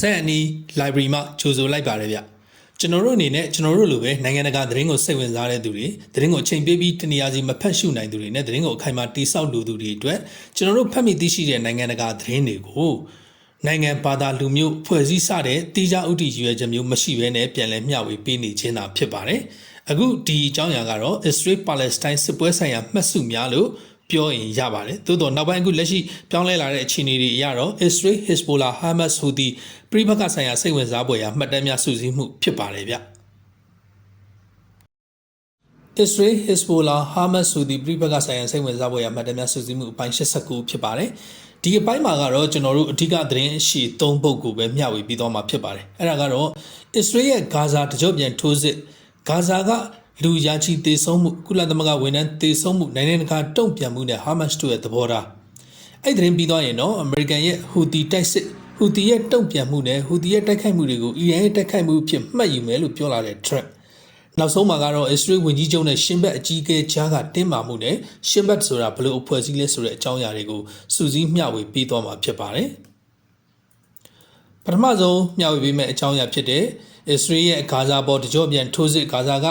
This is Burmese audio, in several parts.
ဆက်အနီး library မှာကြိုဆိုလိုက်ပါတယ်ဗျကျွန်တော်တို့အနေနဲ့ကျွန်တော်တို့လိုပဲနိုင်ငံတကာသတင်းကိုစိတ်ဝင်စားတဲ့သူတွေသတင်းကိုအချိန်ပေးပြီးတနေရာစီမဖတ်ရှုနိုင်သူတွေနဲ့သတင်းကိုအခိုင်အမာတိဆောက်လိုသူတွေအတွက်ကျွန်တော်တို့ဖတ်မိသိရှိတဲ့နိုင်ငံတကာသတင်းတွေကိုနိုင်ငံဘာသာလူမျိုးဖွဲ့စည်းစတဲ့တိကျဥတီရွယ်ချက်မျိုးမရှိဘဲနဲ့ပြန်လည်မျှဝေပေးနေခြင်းသာဖြစ်ပါတယ်အခုဒီအကြောင်းအရာကတော့ Israel Palestine စစ်ပွဲဆိုင်ရာမှတ်စုများလို့ပြောရင်ရပါတယ်သို့တော့နောက်ပိုင်းအခုလက်ရှိပြောင်းလဲလာတဲ့အခြေအနေတွေအရတော့ Israel Hezbollah Hamas Houthi ပြည်ပခဆိုင်ရာစိတ်ဝင်စားဖွယ်ရာမှတ်တမ်းများစုစည်းမှုဖြစ်ပါတယ်ဗျ Israel Hezbollah Hamas Houthi ပြည်ပခဆိုင်ရာစိတ်ဝင်စားဖွယ်ရာမှတ်တမ်းများစုစည်းမှုအပိုင်း89ဖြစ်ပါတယ်ဒီအပိုင်းမှာကတော့ကျွန်တော်တို့အဓိကသတင်းအရှိ၃ပုဒ်ကိုပဲမျှဝေပြီးတော့မှာဖြစ်ပါတယ်အဲ့ဒါကတော့ Israel ရဲ့ဂါဇာတကြော့ပြန်ထိုးစစ်ဂါဇာကလူရာချီတေဆုံးမှုကုလသမဂ္ဂဝန်ထမ်းတေဆုံးမှုနိုင်ငံတကာတုံ့ပြန်မှုနဲ့ Hamas တို့ရဲ့သဘောထားအဲ့ဒီသတင်းပြီးသွားရင်တော့ American ရဲ့ Houthi တိုက်စစ် Houthi ရဲ့တုံ့ပြန်မှုနဲ့ Houthi ရဲ့တိုက်ခိုက်မှုတွေကိုအီရန်ရဲ့တိုက်ခိုက်မှုအဖြစ်မှတ်ယူမယ်လို့ပြောလာတဲ့ Trump နောက်ဆုံးမှာကတော့ Israel ဝန်ကြီးချုပ်နဲ့ရှင်ဘက်အကြီးအကဲကြားကတင်းမာမှုနဲ့ရှင်ဘက်ဆိုတာဘယ်လိုအဖွဲ့အစည်းလဲဆိုတဲ့အကြောင်းအရာတွေကိုစူးစီးမျှဝေပြီးသွားမှာဖြစ်ပါတယ်ပထမဆုံးမျှဝေပေးမယ့်အကြောင်းအရာဖြစ်တဲ့ Israel ရဲ့ဂါဇာပေါ်တကြော့ပြန်ထိုးစစ်ဂါဇာက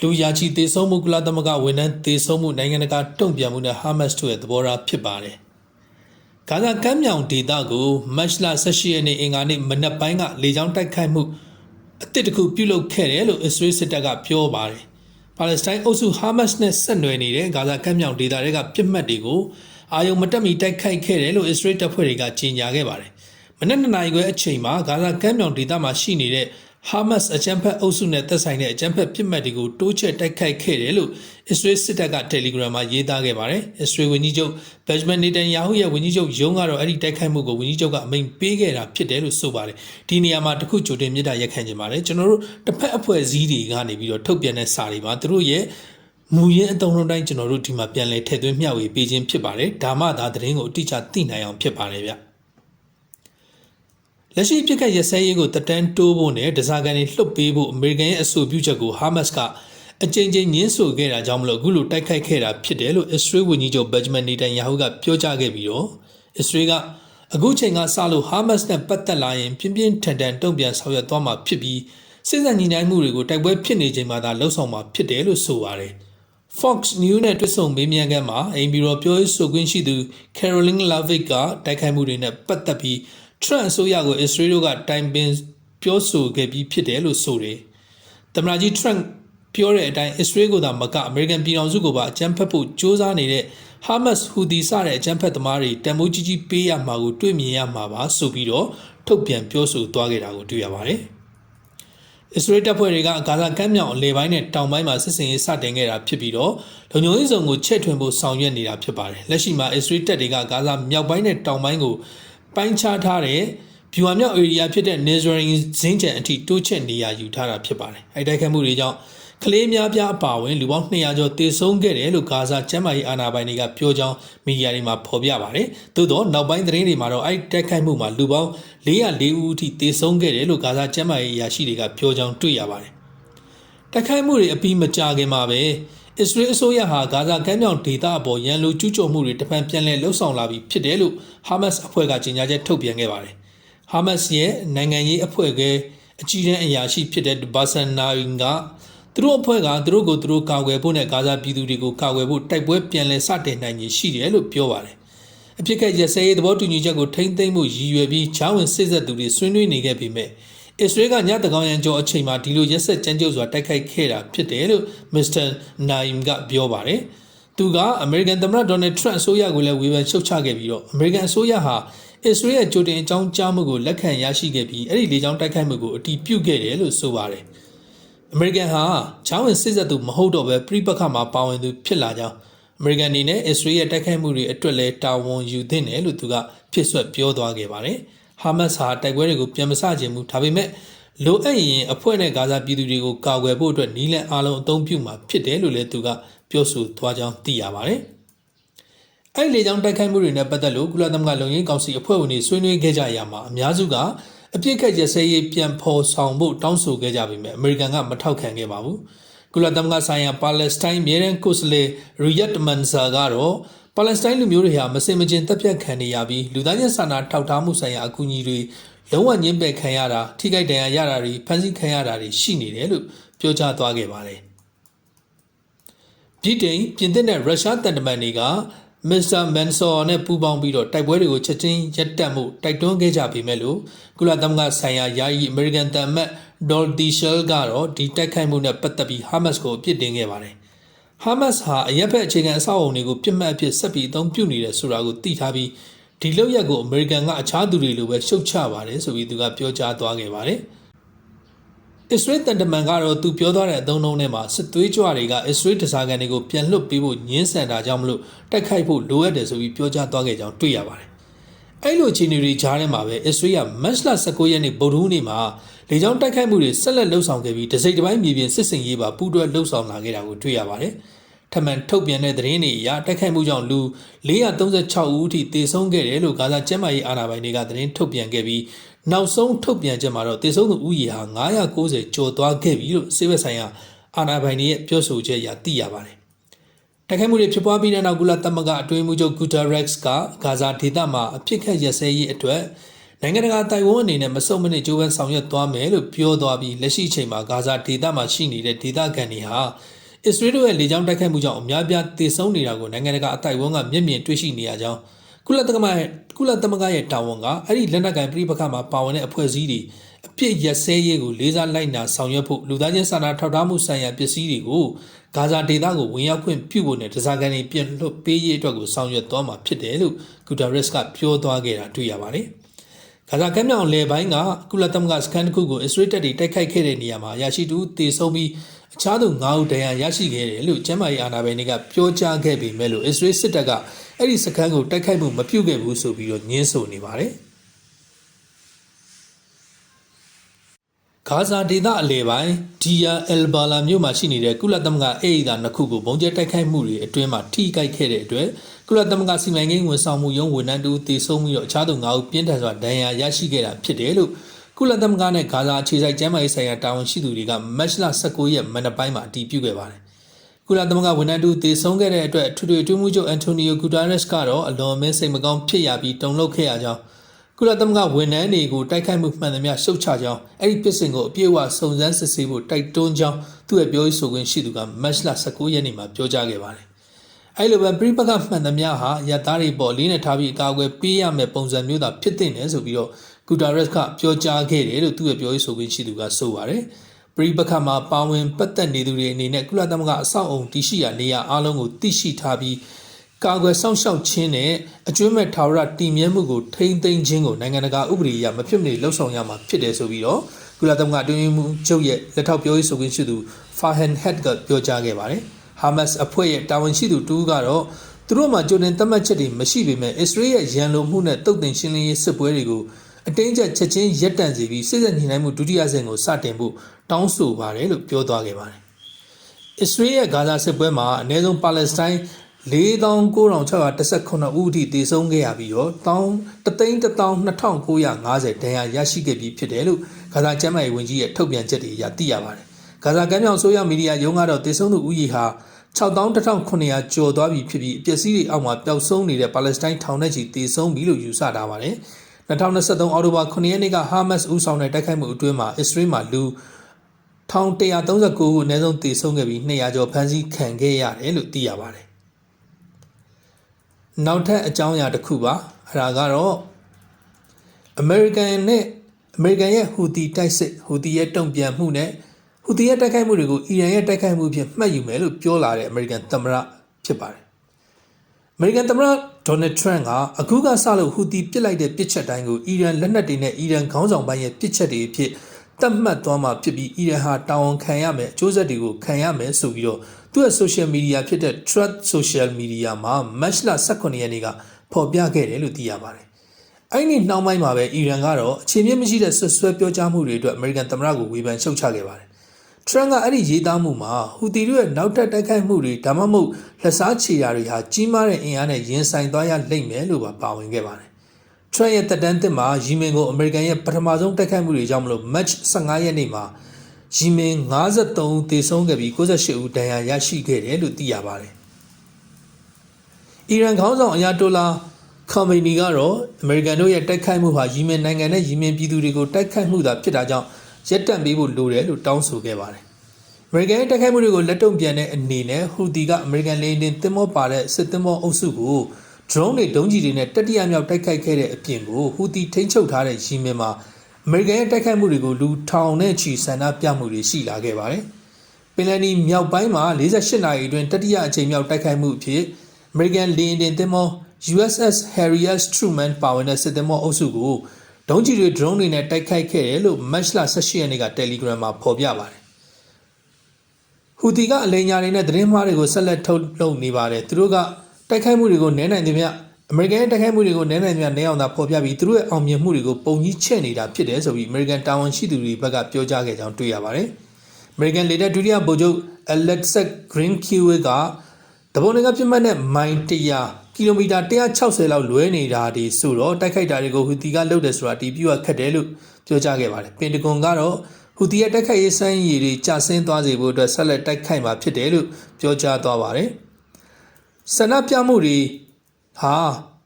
လူရာချီတေဆုံးမှုကုလသမဂ္ဂဝန်ထမ်းတေဆုံးမှုနိုင်ငံတကာတုံ့ပြန်မှုနဲ့ Hamas တို့ရဲ့သဘောထားဖြစ်ပါတယ် ဂါဇာကမ်းမြောင်ဒေသကိုမတ်လ18ရက်နေ့အင်္ဂါနေ့မနက်ပိုင်းကလေကြောင်းတိုက်ခိုက်မှုအသစ်တစ်ခုပြုလုပ်ခဲ့တယ်လို့အစ္စရေးစစ်တပ်ကပြောပါတယ်။ပါလက်စတိုင်းအုပ်စုဟာမတ်စ်နဲ့ဆက်နွယ်နေတဲ့ဂါဇာကမ်းမြောင်ဒေသတွေကပြစ်မှတ်တွေကိုအာယုံမတက်မီတိုက်ခိုက်ခဲ့တယ်လို့အစ္စရေးတပ်ဖွဲ့တွေကကြေညာခဲ့ပါတယ်။မနက်2နာရီခွဲအချိန်မှာဂါဇာကမ်းမြောင်ဒေသမှာရှိနေတဲ့ ဟာမတ်စ်အကြမ်းဖက်အုပ်စုနဲ့သက်ဆိုင်တဲ့အကြမ်းဖက်ပြစ်မှတ်တွေကိုတိုးချဲ့တိုက်ခိုက်ခဲ့တယ်လို့အစ္စရေးစစ်တပ်က Telegram မှာရေးသားခဲ့ပါတယ်။အစ္စရေးဝန်ကြီးချုပ်ဘက်ဂျမန်နေတန်ယာဟုရဲ့ဝန်ကြီးချုပ်ယုံကတော့အဲ့ဒီတိုက်ခိုက်မှုကိုဝန်ကြီးချုပ်ကအမိန့်ပေးခဲ့တာဖြစ်တယ်လို့ဆိုပါတယ်။ဒီနေရာမှာတခုကြိုတင်မြစ်တာရက်ခံခြင်းပါတယ်။ကျွန်တော်တို့တစ်ဖက်အဖွဲ့အစည်းတွေကနေပြီးတော့ထုတ်ပြန်တဲ့စာတွေမှာသူတို့ရဲ့မူရင်းအတုံးလုံးတိုင်းကျွန်တော်တို့ဒီမှာပြန်လည်ထည့်သွင်းမျှဝေပေးခြင်းဖြစ်ပါတယ်။ဒါမှသာသတင်းကိုအတိအကျသိနိုင်အောင်ဖြစ်ပါတယ်ဗျ။ လက်ရှိပြစ်ခတ်ရစဲရေးကိုတတန်းတိုးဖို့နဲ့ဒဇာကန်တွေလှုပ်ပေးဖို့အမေရိကန်ရဲ့အဆိုပြုချက်ကိုဟာမတ်စ်ကအကြိမ်ကြိမ်ညှင်းဆိုခဲ့တာကြောင့်မလို့အခုလိုတိုက်ခိုက်ခဲ့တာဖြစ်တယ်လို့အစ္စရေးဝန်ကြီးချုပ်ဘက်ဂျမန်နေတန်ယာဟုကပြောကြားခဲ့ပြီးတော့အစ္စရေးကအခုချိန်ကစလို့ဟာမတ်စ်နဲ့ပတ်သက်လာရင်ပြင်းပြင်းထန်ထန်တုံ့ပြန်ဆောင်ရွက်သွားမှာဖြစ်ပြီးစစ်စံညီနိုင်မှုတွေကိုတိုက်ပွဲဖြစ်နေချိန်မှာသာလှုပ်ဆောင်မှာဖြစ်တယ်လို့ဆိုပါတယ် Fox News နဲ့တွေ့ဆုံမေးမြန်းခန်းမှာအိမ်ဘီရောပြောရေးဆိုခွင့်ရှိသူ Caroline Levitt ကတိုက်ခိုက်မှုတွေနဲ့ပတ်သက်ပြီး Trump အစိုးရကို Israel တို့ကတိုင်ပင်ပြောဆိုခဲ့ပြီးဖြစ်တယ်လို့ဆိုတယ်။သမ္မတကြီး Trump ပြောတဲ့အတိုင်း Israel ကိုသာမကအမေရိကန်ပြည်ထောင်စုကိုပါအကြမ်းဖက်ဖို့ကြိုးစားနေတဲ့ Hamas Houthi စတဲ့အကြမ်းဖက်သမားတွေတန်ဖိုးကြီးကြီးပေးရမှာကိုတွေ့မြင်ရမှာပါဆိုပြီးတော့ထုတ်ပြန်ပြောဆိုသွားခဲ့တာကိုတွေ့ရပါတယ်။အစ္စရေးတပ်ဖွဲ့တွေကဂါဇာကမ်းမြောင်အလဲပိုင်းနဲ့တောင်ပိုင်းမှာစစ်စင်ရေးစတင်ခဲ့တာဖြစ်ပြီးတော့လုံခြုံရေးစုံကိုချဲ့ထွင်ဖို့ဆောင်ရွက်နေတာဖြစ်ပါတယ်။လက်ရှိမှာအစ္စရေးတပ်တွေကဂါဇာမြောက်ပိုင်းနဲ့တောင်ပိုင်းကို ပိုင်းခြားထားတဲ့ဗျူဟာမြောက် area ဖြစ်တဲ့ Nazarene ဇင်းကျန်အထိတိုးချဲ့နေရာယူထားတာဖြစ်ပါတယ်။အဲဒီတိုက်ခိုက်မှုတွေကြောင့်ကလေးများပြားအပါအဝင်လူပေါင်း200ကျော်တေဆုံးခဲ့တယ်လို့ဂါဇာကျမ်းမာရေးအာဏာပိုင်တွေကပြောကြောင်းမီဒီယာတွေမှာဖော်ပြပါတယ်။သို့တော့နောက်ပိုင်းသတင်းတွေမှာတော့အဲဒီတိုက်ခိုက်မှုမှာလူပေါင်း404ဦးအထိတေဆုံးခဲ့တယ်လို့ဂါဇာကျမ်းမာရေးအရာရှိတွေကပြောကြောင်းတွေ့ရပါတယ်။တိုက်ခိုက်မှုတွေအပြီးမကြာခင်မှာပဲ အစ္စရေးအစိုးရဟာဂါဇာကမ်းမြောင်ဒေသအပေါ်ရန်လိုကျူးကျော်မှုတွေတပံပြန်လည်လှုပ်ဆောင်လာပြီးဖြစ်တယ်လို့ဟာမတ်စ်အဖွဲ့ကကြေညာချက်ထုတ်ပြန်ခဲ့ပါတယ်။ဟာမတ်စ်ရဲ့နိုင်ငံရေးအဖွဲ့ကအကြီးတန်းအရာရှိဖြစ်တဲ့ဘာဆန်နာရင်ကသူတို့အဖွဲ့ကသူတို့ကိုသူတို့ကာကွယ်ဖို့နဲ့ဂါဇာပြည်သူတွေကိုကာကွယ်ဖို့တိုက်ပွဲပြန်လည်စတင်နိုင်ခြင်းရှိတယ်လို့ပြောပါတယ်။အဖြစ်ကရစဲရေးသဘောတူညီချက်ကိုထိမ့်သိမ်းမှုရည်ရွယ်ပြီးချောင်းဝင်စစ်ဆက်သူတွေဆွေးနွေးနေခဲ့ပေမဲ့ အစ္စရေးကညတကောင်ရန်ကျော်အချိန်မှာဒီလိုရက်ဆက်ကြမ်းကြုတ်စွာတိုက်ခိုက်ခဲ့တာဖြစ်တယ်လို့မစ္စတာနိုင်မ်ကပြောပါတယ်။သူကအမေရိကန်သမ္မတဒေါ်နယ်ထရန့်အစိုးရကိုလည်းဝေဖန်ရှုတ်ချခဲ့ပြီးတော့အမေရိကန်အစိုးရဟာအစ္စရေးရဲ့ကြိုတင်အကြောင်းကြားမှုကိုလက်ခံရရှိခဲ့ပြီးအဲ့ဒီလေကြောင်းတိုက်ခိုက်မှုကိုအတီးပြုတ်ခဲ့တယ်လို့ဆိုပါတယ်။အမေရိကန်ဟာချောင်းဝင်စစ်ဆက်သူမဟုတ်တော့ပဲပြိပခါမှာပါဝင်သူဖြစ်လာကြောင်းအမေရိကန်အနေနဲ့အစ္စရေးရဲ့တိုက်ခိုက်မှုတွေအတွက်လည်းတာဝန်ယူသင့်တယ်လို့သူကဖြစ်ဆွက်ပြောသွားခဲ့ပါတယ်။ ဟာမတ်စ်ဟာတိုက်ပွဲတွေကိုပြန်မဆချင်ဘူးဒါပေမဲ့လိုအပ်ရင်အဖွဲ့နဲ့ဂါဇာပြည်သူတွေကိုကာကွယ်ဖို့အတွက်နီးလန်အားလုံးအသုံးပြုမှာဖြစ်တယ်လို့လည်းသူကပြောဆိုသွားကြောင်းသိရပါတယ်။အဲ့လေကြောင့်တိုက်ခိုက်မှုတွေနဲ့ပတ်သက်လို့ကုလသမဂ္ဂလုံခြုံရေးကောင်စီအဖွဲ့ဝင်တွေဆွေးနွေးခဲ့ကြရမှာအများစုကအပြစ်ခတ်ရစဲရေးပြန်ဖော်ဆောင်ဖို့တောင်းဆိုခဲ့ကြပေမဲ့အမေရိကန်ကမထောက်ခံခဲ့ပါဘူး။ကုလသမဂ္ဂဆိုင်ရာပါလက်စတိုင်းမြေရန်ကိုစလေရီယတ်မန်ဆာကတော့ ပါလက်စတိုင်းလူမျိုးတွေဟာမစင်မကျင်တပ်ဖြတ်ခံနေရပြီးလူသားချင်းစာနာထောက်ထားမှုဆိုင်ရာအကူအညီတွေလုံးဝညှင်းပယ်ခံရတာထိခိုက်ဒဏ်ရာရတာတွေဖမ်းဆီးခံရတာတွေရှိနေတယ်လို့ပြောကြားသွားခဲ့ပါတယ်ပြည်တိန်ပြင်သစ်နဲ့ရုရှားတန်တမန်တွေကမစ္စတာမန်ဆော်နဲ့ပူးပေါင်းပြီးတော့တိုက်ပွဲတွေကိုချက်ချင်းရပ်တန့်မှုတိုက်တွန်းခဲ့ကြပေမဲ့လို့ကုလသမဂ္ဂဆိုင်ရာယာယီအမေရိကန်တန်မတ်ဒေါ်ဒီရှယ်ကတော့ဒီတိုက်ခိုက်မှုနဲ့ပတ်သက်ပြီးဟာမတ်ကိုအပြစ်တင်ခဲ့ပါတယ်။ ဟာမတ်ဟာအရက်ဖက်အခြေခံအဆောက်အအုံတွေကိုပြစ်မှတ်အဖြစ်ဆက်ပြီးအသုံးပြုနေတယ်ဆိုတာကိုသိထားပြီးဒီလောက်ရက်ကိုအမေရိကန်ကအခြားသူတွေလိုပဲရှုတ်ချပါတယ်ဆိုပြီးသူကပြောကြားသွားခဲ့ပါတယ်။အစ္စရေးတန်တမန်ကတော့သူပြောသွားတဲ့အသုံးအနှုန်းထဲမှာစစ်သွေးကြွတွေကအစ္စရေးတစားကန်တွေကိုပြန်လွတ်ပေးဖို့ညှင်းဆန်တာကြောင့်မလို့တိုက်ခိုက်ဖို့လိုအပ်တယ်ဆိုပြီးပြောကြားသွားခဲ့ကြောင်းတွေ့ရပါတယ်။ အဲ့လိုအခြေအနေတွေကြားထဲမှာပဲအစ္စရေးကမတ်လ19ရက်နေ့ဗုဒ္ဓဟူးနေ့မှာလေကြောင်းတိုက်ခိုက်မှုတွေဆက်လက်လှုပ်ဆောင်ခဲ့ပြီးတစိမ့်တစ်ပိုင်းမြေပြင်စစ်စင်ရေးပါပူးတွဲလှုပ်ဆောင်လာခဲ့တာကိုတွေ့ရပါတယ်။ထပ်မံထုတ်ပြန်တဲ့သတင်းတွေအရတိုက်ခိုက်မှုကြောင့်လူ436ဦးအထိသေဆုံးခဲ့တယ်လို့ဂါဇာကျန်းမာရေးအာဏာပိုင်တွေကသတင်းထုတ်ပြန်ခဲ့ပြီးနောက်ဆုံးထုတ်ပြန်ချက်မှာတော့သေဆုံးသူဦးရေဟာ990ကျော်သွားခဲ့ပြီလို့စေဘက်ဆိုင်ရာအာဏာပိုင်တွေရဲ့ပြောဆိုချက်အရသိရပါတယ်။ တိုက်ခိုက်မှုတွေဖြစ်ပွားပြီးတဲ့နောက်ကုလသမဂ္ဂအတွင်းမှုချုပ်ဂူတာရက်စ်ကဂါဇာဒေသမှာအဖြစ်ခက်ရစဲရေးအတွက်နိုင်ငံတကာတိုင်ဝမ်အနေနဲ့မစုံမနစ်ကြိုးပမ်းဆောင်ရွက်သွားမယ်လို့ပြောသွားပြီးလက်ရှိအချိန်မှာဂါဇာဒေသမှာရှိနေတဲ့ဒေသခံတွေဟာအစ္စရေးတို့ရဲ့လေကြောင်းတိုက်ခိုက်မှုကြောင့်အများပြားသေဆုံးနေတာကိုနိုင်ငံတကာအတိုင်ဝမ်ကမျက်မြင်တွေ့ရှိနေရကြောင်းကုလသမဂ္ဂရဲ့ကုလသမဂ္ဂရဲ့တာဝန်ကအဲ့ဒီလက်နက်ကိုင်ပြည်ပခါမှာပါဝင်တဲ့အဖွဲ့အစည်းတွေ အပြစ်ရက်စဲရေးကိုလေးစားလိုက်နာဆောင်ရွက်ဖို့လူသားချင်းစာနာထောက်ထားမှုဆိုင်ရာပစ္စည်းတွေကိုဂါဇာဒေသကိုဝင်ရောက်ခွင့်ပြုဖို့နဲ့တစားကန်တွေပြင်လွတ်ပေးရေးအတွက်ကိုဆောင်ရွက်သွားမှာဖြစ်တယ်လို့ဂူတာရက်စ်ကပြောသွားခဲ့တာတွေ့ရပါတယ်။ဂါဇာကမ်းမြောင်လေပိုင်းကကုလသမဂ္ဂစကန်တစ်ခုကိုအစ္စရေးတပ်တွေတိုက်ခိုက်ခဲ့တဲ့နေရာမှာရရှိသူတေဆုံးပြီးအခြားသူ9ဦးတရားရရှိခဲ့တယ်လို့ကျမ်းမာရေးအာဏာပိုင်တွေကပြောကြားခဲ့ပေမဲ့လို့အစ္စရေးစစ်တပ်ကအဲ့ဒီစခန်းကိုတိုက်ခိုက်မှုမပြုခဲ့ဘူးဆိုပြီးတော့ညင်းဆိုနေပါတယ်။ ဂါဇာဒေသအလဲပိုင်းဒီယာအယ်ဘာလာမြို့မှာရှိနေတဲ့ကုလသမဂ္ဂအေးဒါနှစ်ခုကိုဘုံကျဲတိုက်ခိုက်မှုတွေအတွင်းမှာထိခိုက်ခဲ့တဲ့အတွက်ကုလသမဂ္ဂစီမံကိန်းဝန်ဆောင်မှုရုံးဝန်ထမ်းတူတည်ဆုံပြီးတော့အခြားသူ၅ဦးပြင်းထန်စွာဒဏ်ရာရရှိခဲ့တာဖြစ်တယ်လို့ကုလသမဂ္ဂနဲ့ဂါဇာအခြေစိုက်ကျန်းမာရေးဆိုင်ရာတာဝန်ရှိသူတွေကမတ်လ19ရက်မနက်ပိုင်းမှာအတည်ပြုခဲ့ပါတယ်။ကုလသမဂ္ဂဝန်ထမ်းတူတည်ဆုံခဲ့တဲ့အတွက်ထွေထွေတွင်းမှုချုပ်အန်တိုနီယိုဂူတာရက်စ်ကတော့အလွန်အမင်းစိတ်မကောင်းဖြစ်ရပြီးတုန်လှုပ်ခဲ့ရကြောင်း ကုလသမဂ္ဂဝန်ထမ်းတွေကိုတိုက်ခိုက်မှုမှန်သမျှရှုတ်ချကြောင်းအဲ့ဒီဖြစ်စဉ်ကိုအပြည့်အဝစုံစမ်းစစ်ဆေးဖို့တိုက်တွန်းကြောင်းသူ့ရဲ့ပြောရေးဆိုခွင့်ရှိသူကမတ်လ19ရက်နေ့မှာပြောကြားခဲ့ပါတယ်။အဲ့လိုပဲပြိပကမှန်သမျှဟာရသားတွေပေါ်လေးနဲ့ထားပြီးအကာအကွယ်ပေးရမယ့်ပုံစံမျိုးသာဖြစ်တဲ့နယ်ဆိုပြီးတော့ဂူတာရက်စ်ကပြောကြားခဲ့တယ်လို့သူ့ရဲ့ပြောရေးဆိုခွင့်ရှိသူကဆိုပါတယ်။ပရိပခမှာပါဝင်ပတ်သက်နေသူတွေအနေနဲ့ကုလသမဂ္ဂအဆောက်အုံတည်ရှိရာနေရာအလုံးကိုသိရှိထားပြီး ကာကွယ်စောင့်ရှောက်ခြင်းနဲ့အကျွမ်းမဲ့ထာဝရတည်မြဲမှုကိုထိန်းသိမ်းခြင်းကိုနိုင်ငံတကာဥပဒေအရမဖြစ်မနေလှုပ်ဆောင်ရမှာဖြစ်တယ်ဆိုပြီးတော့ကုလသမဂ္ဂအတွင်းမှုချုပ်ရဲ့လက်ထောက်ပြောရေးဆိုခွင့်ရှိသူဖာဟန်ဟက်ကပြောကြားခဲ့ပါတယ်။ဟာမတ်စ်အဖွဲ့ရဲ့တာဝန်ရှိသူတူကတော့သူတို့မှာကြိုတင်သတ်မှတ်ချက်တွေမရှိပေမဲ့အစ္စရေးရဲ့ရန်လိုမှုနဲ့တုတ်တင်ရှင်းလင်းရေးစစ်ပွဲတွေကိုအတင်းကျပ်ချက်ချင်းရပ်တန့်စီပြီးစစ်စက်ညှိနှိုင်းမှုဒုတိယဆင့်ကိုစတင်ဖို့တောင်းဆိုပါတယ်လို့ပြောသွားခဲ့ပါတယ်။အစ္စရေးရဲ့ဂါဇာစစ်ပွဲမှာအနည်းဆုံးပါလက်စတိုင်း 49,619ဦးအထိတည်ဆုံးခဲ့ရပြီးတော့1,112,2950ဒဏ်ရာရရှိခဲ့ပြီးဖြစ်တယ်လို့ဂါဇာကျမ်းမာရေးဝန်ကြီးရဲ့ထုတ်ပြန်ချက်တွေအရသိရပါတယ်။ဂါဇာကမ်းမြောင်ဆိုရမီဒီယာရုံးကတော့တည်ဆုံးသူဦးရေဟာ61,900ကျော်သွားပြီဖြစ်ပြီးအပျက်စီးတွေအောက်မှာပျောက်ဆုံးနေတဲ့ပါလက်စတိုင်းထောင်ထဲချီတည်ဆုံးပြီလို့ယူဆထားပါတယ်။2023အောက်တိုဘာ9ရက်နေ့ကဟာမတ်စ်ဦးဆောင်တဲ့တိုက်ခိုက်မှုအတွင်းမှာအစ္စရေးမှာလူ1139ဦးအနည်းဆုံးတည်ဆုံးခဲ့ပြီး200ကျော်ဖမ်းဆီးခံခဲ့ရတယ်လို့သိရပါတယ် နောက်ထပ်အကြောင်းအရာတစ်ခုပါအဲ့ဒါကတော့အမေရိကန်နဲ့အမေရိကန်ရဲ့ဟူသီတိုက်စစ်ဟူသီရဲ့တုံ့ပြန်မှုနဲ့ဟူသီရဲ့တိုက်ခိုက်မှုတွေကိုအီရန်ရဲ့တိုက်ခိုက်မှုဖြင့်မှတ်ယူမယ်လို့ပြောလာတဲ့အမေရိကန်သမ္မတဖြစ်ပါတယ်အမေရိကန်သမ္မတဒေါ်နယ်ထရန့်ကအခုကစလို့ဟူသီပစ်လိုက်တဲ့ပစ်ချက်တိုင်းကိုအီရန်လက်နက်တွေနဲ့အီရန်ခေါင်းဆောင်ပိုင်းရဲ့ပစ်ချက်တွေအဖြစ်တတ်မှတ်သွားမှာဖြစ်ပြီးအီရန်ဟာတာဝန်ခံရမယ်အကျိုးဆက်တွေကိုခံရမယ်ဆိုပြီးတော့ သူ့ရဲ့ social media ဖြစ်တဲ့ Truth Social Media မှာ March လ18ရက်နေ့ကဖော်ပြခဲ့တယ်လို့သိရပါတယ်။အဲ့ဒီနှောင်းပိုင်းမှာပဲအီရန်ကတော့အခြေမြင့်မရှိတဲ့ဆွဆွဲပြောကြားမှုတွေအတွက်အမေရိကန်သမ္မတကိုဝေဖန်ရှုတ်ချခဲ့ပါတယ်။ Trump ကအဲ့ဒီရေးသားမှုမှာဟူတီတို့ရဲ့နောက်ထပ်တိုက်ခိုက်မှုတွေဒါမှမဟုတ်လက်စားချေရာတွေဟာကြီးမားတဲ့အင်အားနဲ့ရင်ဆိုင်သွားရလိမ့်မယ်လို့ပါပါဝင်ခဲ့ပါတယ်။ Trump ရဲ့တက်တန်းသစ်မှာယီမင်ကိုအမေရိကန်ရဲ့ပထမဆုံးတိုက်ခိုက်မှုတွေကြောင့်မလို့ March 15ရက်နေ့မှာ ယီမင်53ဦးသေဆုံးခဲ့ပြီး68ဦးဒဏ်ရာရရှိခဲ့တယ်လို့သိရပါတယ်။အီရန်ခေါင်းဆောင်အယာတိုလာကွန်မနီကတော့အမေရိကန်တို့ရဲ့တိုက်ခိုက်မှုဟာယီမင်နိုင်ငံနဲ့ယီမင်ပြည်သူတွေကိုတိုက်ခိုက်မှုသာဖြစ်တာကြောင့်ရပ်တန့်ပေးဖို့လိုတယ်လို့တောင်းဆိုခဲ့ပါတယ်။အမေရိကန်ရဲ့တိုက်ခိုက်မှုတွေကိုလက်တုံ့ပြန်တဲ့အနေနဲ့ဟူတီကအမေရိကန်လေယာဉ်တင်သင်္ဘောပါတဲ့စစ်သင်္ဘောအုပ်စုကို drone တွေဒုံးကျည်တွေနဲ့တတိယမြောက်တိုက်ခိုက်ခဲ့တဲ့အပြင်ကိုဟူတီထိန်းချုပ်ထားတဲ့ယီမင်မှာ အမေရိကန်ရဲ့တိုက်ခိုက်မှုတွေကိုလူထောင်နဲ့ချီဆန္ဒပြမှုတွေရှိလာခဲ့ပါတယ်။ပင်လယ်နီမြောက်ပိုင်းမှာ48နာရီအတွင်းတတိယအကြိမ်မြောက်တိုက်ခိုက်မှုအဖြစ်အမေရိကန်လေယာဉ်တင်သင်္ဘော USS Harry S Truman ပါဝင်တဲ့စစ်သင်္ဘောအုပ်စုကိုဒုံးကျည်တွေ drone တွေနဲ့တိုက်ခိုက်ခဲ့တယ်လို့ March 18ရက်နေ့က Telegram မှာဖော်ပြပါတယ်။ဟူတီကအလိညာတွေနဲ့သတင်းမှားတွေကိုဆက်လက်ထုတ်လုပ်နေပါတယ်။သူတို့ကတိုက်ခိုက်မှုတွေကိုနည်းနိုင်သမျှ အမေရိကန်ရဲ့တိုက်ခိုက်မှုတွေကိုနည်းနိုင်သမျှနည်းအောင်သာဖော်ပြပြီးသူတို့ရဲ့အောင်မြင်မှုတွေကိုပုံကြီးချဲ့နေတာဖြစ်တယ်ဆိုပြီးအမေရိကန်တာဝန်ရှိသူတွေဘက်ကပြောကြားခဲ့ကြောင်းတွေ့ရပါတယ်။အမေရိကန်လေတပ်ဒုတိယဗိုလ်ချုပ် Alexis Greenkew ကတပုံတွေကပြစ်မှတ်နဲ့မိုင်100ကီလိုမီတာ160လောက်လွဲနေတာဒီဆိုတော့တိုက်ခိုက်တာတွေကိုဟူတီကလုပ်တယ်ဆိုတာတီးပြတ်ခတ်တယ်လို့ပြောကြားခဲ့ပါတယ်။ပင်တဂွန်ကတော့ဟူတီရဲ့တိုက်ခိုက်ရေးစမ်းရည်တွေကျဆင်းသွားစေဖို့အတွက်ဆက်လက်တိုက်ခိုက်မှာဖြစ်တယ်လို့ပြောကြားသွားပါတယ်။ဆန္ဒပြမှုတွေ ဟာ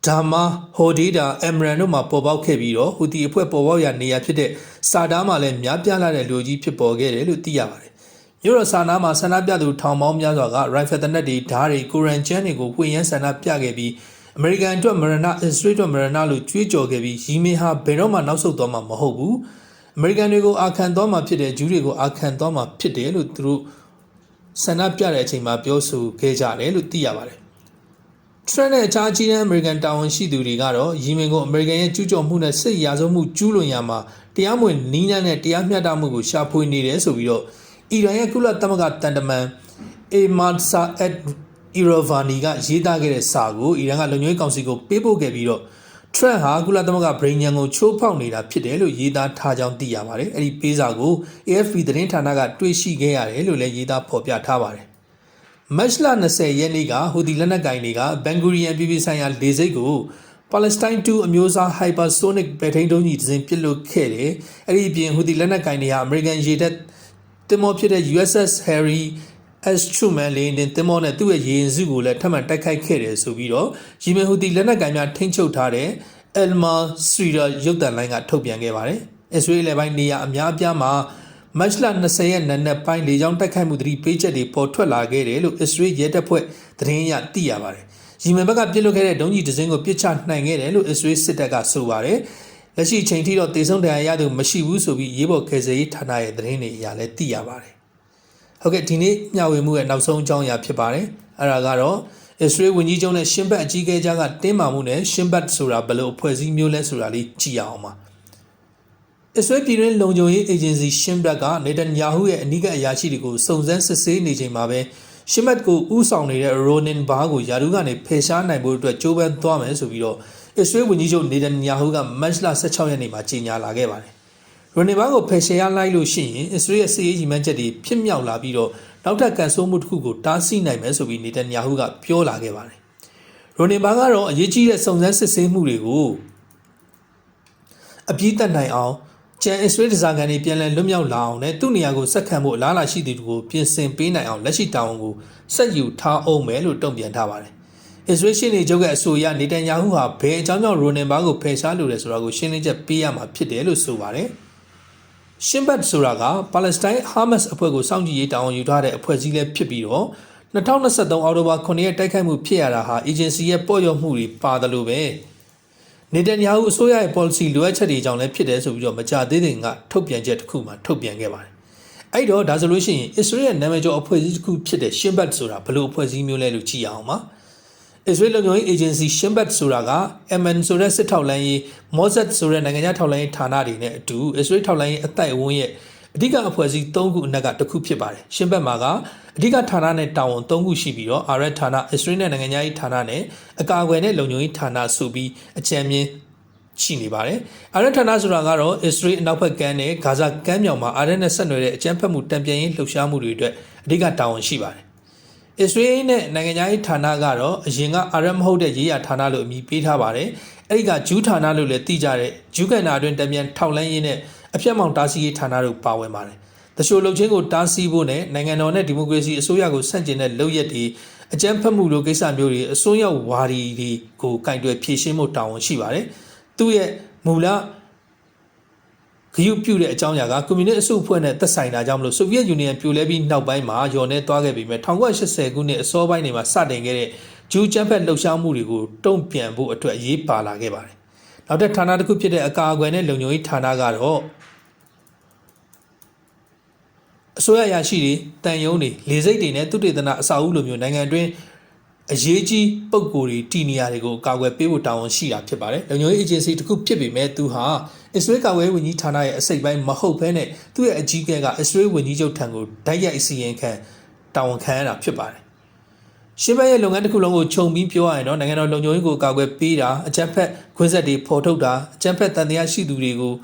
ဒါမာဟိုဒီတာအမရန်တို့မှာပေါ်ပေါက်ခဲ့ပြီးတော့ဟူတီအဖွဲ့ပေါ်ပေါက်ရာနေရာဖြစ်တဲ့စာဒါမှာလည်းများပြားလာတဲ့လူကြီးဖြစ်ပေါ်ခဲ့တယ်လို့သိရပါတယ်။မြို့တော်စာနာမှာဆန္ဒပြသူထောင်ပေါင်းများစွာကရိုင်ဖယ်တနက်တွေဓားတွေကိုရန်ကျန်းတွေကိုပွင့်ရန်ဆန္ဒပြခဲ့ပြီးအမေရိကန်အတွက်မရဏအစ္စရေးအတွက်မရဏလို့ကြွေးကြော်ခဲ့ပြီးရီမင်ဟာဘယ်တော့မှနောက်ဆုတ်သွားမှာမဟုတ်ဘူး။အမေရိကန်တွေကိုအာခံသွားမှာဖြစ်တယ်ဂျူးတွေကိုအာခံသွားမှာဖြစ်တယ်လို့သူတို့ဆန္ဒပြတဲ့အချိန်မှာပြောဆိုခဲ့ကြတယ်လို့သိရပါတယ်။ Trend နဲ့အခြားကြီးတဲ့အမေရိကန်တာဝန်ရှိသူတွေကတော့ယီမင်ကိုအမေရိကန်ရဲ့ကျူးကျော်မှုနဲ့စစ်ရာဇဝမှုကျူးလွန်ရာမှာတရားမဝင်နီးနှံနဲ့တရားမျှတမှုကိုရှာဖွေနေတယ်ဆိုပြီးတော့အီရန်ရဲ့ကုလသမဂ္ဂတန်တမန်အေမာဆာအက်အီရိုဗာနီကရေးသားခဲ့တဲ့စာကိုအီရန်ကလုံခြုံရေးကောင်စီကိုပေးပို့ခဲ့ပြီးတော့ Trump ဟာကုလသမဂ္ဂဗြိဉ္ဉံကိုချိုးဖောက်နေတာဖြစ်တယ်လို့ရေးသားထားကြောင်းသိရပါတယ်။အဲ့ဒီပေးစာကို AFP သတင်းဌာနကတွေ့ရှိခဲ့ရတယ်လို့လည်းရေးသားဖော်ပြထားပါတယ်။ မတ်လ20ရက်နေ့ကဟူဒီလက်နက်ကင်တွေကဘန်ဂူရီယန်ပြည်ပြည်ဆိုင်ရာလေဆိပ်ကိုပါလက်စတိုင်း2အမျိုးအစား hypersonic ပဲထိန်းဒုံးကြီးတစ်စင်းပစ်လွတ်ခဲ့တယ်။အဲ့ဒီအပြင်ဟူဒီလက်နက်ကင်တွေဟာအမေရိကန်ရေတပ်တင်မောဖြစ်တဲ့ USS Harry S Truman လေယာဉ်တင်တင်မောနဲ့သူ့ရဲ့ရေရင်စုကိုလည်းထပ်မံတိုက်ခိုက်ခဲ့တယ်ဆိုပြီးတော့ယီမင်ဟူတီလက်နက်ကင်များထိန်းချုပ်ထားတဲ့ Elma Srira ရုပ်သံလိုင်းကထုတ်ပြန်ခဲ့ပါတယ်။အစ္စရေးလယ်ပိုင်းနေရာအများအပြားမှာ မတ်လ20ရက်နေ့နက်ပိုင်းလေကြောင်းတိုက်ခိုက်မှုသတိပေးချက်တွေပေါ်ထွက်လာခဲ့တယ်လို့အစ္စရေးရဲတပ်ဖွဲ့သတင်းရသိရပါတယ်။ယီမင်ဘက်ကပြစ်လွတ်ခဲ့တဲ့ဒုံးကျည်တစ်စင်းကိုပစ်ချနိုင်ခဲ့တယ်လို့အစ္စရေးစစ်တပ်ကဆိုပါတယ်။လက်ရှိအချိန်ထိတော့တေဆုံးတရားရသူမရှိဘူးဆိုပြီးရေးပေါ်ခဲစရေးဌာနရဲ့သတင်းတွေအရလည်းသိရပါတယ်။ဟုတ်ကဲ့ဒီနေ့မျှဝေမှုရဲ့နောက်ဆုံးအကြောင်းအရာဖြစ်ပါတယ်။အဲ့ဒါကတော့အစ္စရေးဝန်ကြီးချုပ်နဲ့ရှင်းဘတ်အကြီးအကဲကြားကတင်းမာမှုနဲ့ရှင်းဘတ်ဆိုတာဘယ်လိုအဖွဲ့အစည်းမျိုးလဲဆိုတာလေးကြည့်အောင်ပါ။ အစ္စရေးပြည်တွင်းလုံခြုံရေးအေဂျင်စီရှင်းဘတ်ကနေတန်ယာဟုရဲ့အနိကအရာရှိတွေကိုစုံစမ်းစစ်ဆေးနေချိန်မှာပဲရှင်းဘတ်ကိုဥဆောင်နေတဲ့ရိုနင်ဘာကိုယာရုကနေဖယ်ရှားနိုင်ဖို့အတွက်ကြိုးပမ်းသွားမယ်ဆိုပြီးတော့အစ္စရေးဝန်ကြီးချုပ်နေတန်ယာဟုကမတ်လ16ရက်နေ့မှာကြေညာလာခဲ့ပါတယ်။ရိုနင်ဘာကိုဖယ်ရှားလိုက်လို့ရှိရင်အစ္စရေးရဲ့စစ်ရေးကြီးမှန်းချက်တွေဖြစ်မြောက်လာပြီးတော့နောက်ထပ်ကန်ဆိုးမှုတစ်ခုကိုတားဆီးနိုင်မယ်ဆိုပြီးနေတန်ယာဟုကပြောလာခဲ့ပါတယ်။ရိုနင်ဘာကတော့အရေးကြီးတဲ့စုံစမ်းစစ်ဆေးမှုတွေကိုအပြည့်တက်နိုင်အောင် ကျန်အစ္စရေးဒဇာကန်တွေပြန်လည်လွတ်မြောက်လာအောင်နဲ့သူ့နေရာကိုဆက်ခံဖို့အလားအလာရှိသူတွေကိုပြင်ဆင်ပေးနိုင်အောင်လက်ရှိတာဝန်ကိုဆက်ယူထားအောင်မယ်လို့တုံ့ပြန်ထားပါတယ်။အစ္စရေးရှင်းနေချုပ်ကအဆိုအရနေတန်ယာဟုဟာဘယ်အကြောင်းကြောင့်ရိုနင်ဘာကိုဖယ်ရှားလိုတယ်ဆိုတာကိုရှင်းလင်းချက်ပေးရမှာဖြစ်တယ်လို့ဆိုပါတယ်။ရှင်းဘတ်ဆိုတာကပါလက်စတိုင်းဟာမတ်စ်အဖွဲ့ကိုစောင့်ကြည့်ရေးတာဝန်ယူထားတဲ့အဖွဲ့အစည်းလည်းဖြစ်ပြီးတော့2023အောက်တိုဘာ9ရက်တိုက်ခိုက်မှုဖြစ်ရတာဟာအေဂျင်စီရဲ့ပေါ့ရော့မှုတွေပါတယ်လို့ပဲ နေတန်ယာဟုအစိုးရရဲ့ policy လိုအပ်ချက်တွေကြောင့်လည်းဖြစ်တယ်ဆိုပြီးတော့မကြသေးခင်ကထုတ်ပြန်ချက်တစ်ခုမှထုတ်ပြန်ခဲ့ပါတယ်။အဲ့တော့ဒါဆိုလို့ရှိရင် Israel ရဲ့နာမည်ကျော်အဖွဲ့အစည်းတစ်ခုဖြစ်တဲ့ Shin Bet ဆိုတာဘယ်လိုအဖွဲ့အစည်းမျိုးလဲလို့ကြည့်အောင်ပါ။ Israel လုံခြုံရေး agency Shin Bet ဆိုတာက MN ဆိုတဲ့စစ်ထောက်လှမ်းရေး Mossad ဆိုတဲ့နိုင်ငံခြားထောက်လှမ်းရေးဌာနတွေနဲ့အတူ Israel ထောက်လှမ်းရေးအတိုက်အဝန်းရဲ့အဓိကအဖွဲ့အစည်း၃ခုအနက်ကတစ်ခုဖြစ်ပါတယ်။ရှင်းဘက်မှာက အဓိကဌာနနဲ့တာဝန်၃ခုရှိပြီးတော့ RF ဌာန Israel နဲ့နိုင်ငံခြားရေးဌာနနဲ့အကာအကွယ်နဲ့လုံခြုံရေးဌာနဆိုပြီးအကြံမြင်ရှိနေပါတယ်။အာရန်ဌာနဆိုတာကတော့ Israel အနောက်ဘက်ကမ်းနဲ့ဂါဇာကမ်းမြောင်မှာအာရန်နဲ့ဆက်နွယ်တဲ့အကြမ်းဖက်မှုတံပြန်ရေးလှုပ်ရှားမှုတွေအတွက်အဓိကတာဝန်ရှိပါတယ်။ Israel နဲ့နိုင်ငံခြားရေးဌာနကတော့အရင်ကအာရန်မဟုတ်တဲ့ရေးရာဌာနလို့အမည်ပေးထားပါတယ်။အဲဒီကဂျူးဌာနလို့လည်းသိကြတဲ့ဂျူးကန်နာအတွင်းတံပြန်ထောက်လန်းရေးနဲ့အပြတ်မောင်တားဆီးရေးဌာနတို့ပါဝင်ပါတယ်။ တချို့လုံချင်းကိုတားဆီးဖို့နဲ့နိုင်ငံတော်နဲ့ဒီမိုကရေစီအစိုးရကိုဆန့်ကျင်တဲ့လုပ်ရက်တွေအကြမ်းဖက်မှုလိုကိစ္စမျိုးတွေအစွန်းရောက်ဝါဒီတွေကိုကင်တွယ်ဖြေရှင်းမှုတာဝန်ရှိပါတယ်သူ့ရဲ့မူလဂရုပြုတဲ့အကြောင်းအရာကကွန်မြူနစ်အစုအဖွဲ့နဲ့သက်ဆိုင်တာကြောင့်မလို့ဆိုဗီယက်ယူနီယံပြိုလဲပြီးနောက်ပိုင်းမှာယော်နေသွားခဲ့ပြီးမြဲ1980ခုနှစ်အစောပိုင်းတွေမှာစတင်ခဲ့တဲ့ဂျူးချမ်းဖက်လှုပ်ရှားမှုတွေကိုတုံ့ပြန်ဖို့အတွက်အရေးပါလာခဲ့ပါတယ်။နောက်တစ်ဌာနတစ်ခုဖြစ်တဲ့အကာအကွယ်နဲ့လုံခြုံရေးဌာနကတော့ အစိုးရရရှိတွေတန်ယုံတွေလေစိတ်တွေနဲ့သူတေသနာအစာအုပ်လိုမျိုးနိုင်ငံအတွင်းအရေးကြီးပုံကိုယ်တွေတီနေရာတွေကိုကာကွယ်ပေးဖို့တာဝန်ရှိတာဖြစ်ပါတယ်။လုံခြုံရေးအေဂျင်စီတစ်ခုဖြစ်ပေမဲ့သူဟာအစ္စရေးကာကွယ်ရေးဝန်ကြီးဌာနရဲ့အစိတ်ပိုင်းမဟုတ်ဘဲနဲ့သူ့ရဲ့အကြီးအကဲကအစ္စရေးဝန်ကြီးချုပ်ထံကိုဓာတ်ရိုက်အစီရင်ခံတာဝန်ခံရတာဖြစ်ပါတယ်။ရှင်းဘက်ရဲ့လုပ်ငန်းတစ်ခုလုံးကိုခြုံပြီးပြောရရင်တော့နိုင်ငံတော်လုံခြုံရေးကိုကာကွယ်ပေးတာအကြမ်းဖက်ခွင့်ဆက်တွေဖော်ထုတ်တာအကြမ်းဖက်တန်တရားရှိသူတွေကို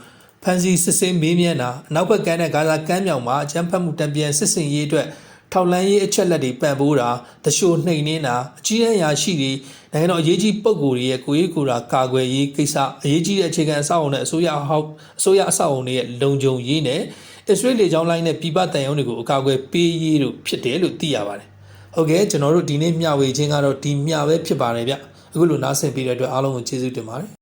ဖမ်းဆီးစစ်ဆေးမေးမြန်းတာအနောက်ဘက်ကမ်းနဲ့ဂါဇာကမ်းမြောင်မှာအကြမ်းဖက်မှုတံပြန်စစ်စင်ရေးအတွက်ထောက်လန်းရေးအချက်လက်တွေပံ့ပိုးတာတရှို့နှိမ်နှင်းတာအကြီးအရာရှိတွေနိုင်ငံတော်အရေးကြီးပုဂ္ဂိုလ်တွေရဲ့ကိုယ်ရေးကိုယ်တာကာကွယ်ရေးကိစ္စအရေးကြီးတဲ့အခြေခံအဆောက်အအုံနဲ့အစိုးရဟောက်အစိုးရအဆောက်အအုံတွေရဲ့လုံခြုံရေးနဲ့အစ္စရေးလေကြောင်းလိုင်းနဲ့ပြည်ပတန်ရုံးတွေကိုအကာအကွယ်ပေးရေးတို့ဖြစ်တယ်လို့သိရပါတယ်ဟုတ်ကဲ့ကျွန်တော်တို့ဒီနေ့မျှဝေခြင်းကတော့ဒီမျှပဲဖြစ်ပါတယ်ဗျအခုလိုနားဆင်ပေးတဲ့အတွက်အားလုံးကိုကျေးဇူးတင်ပါတယ်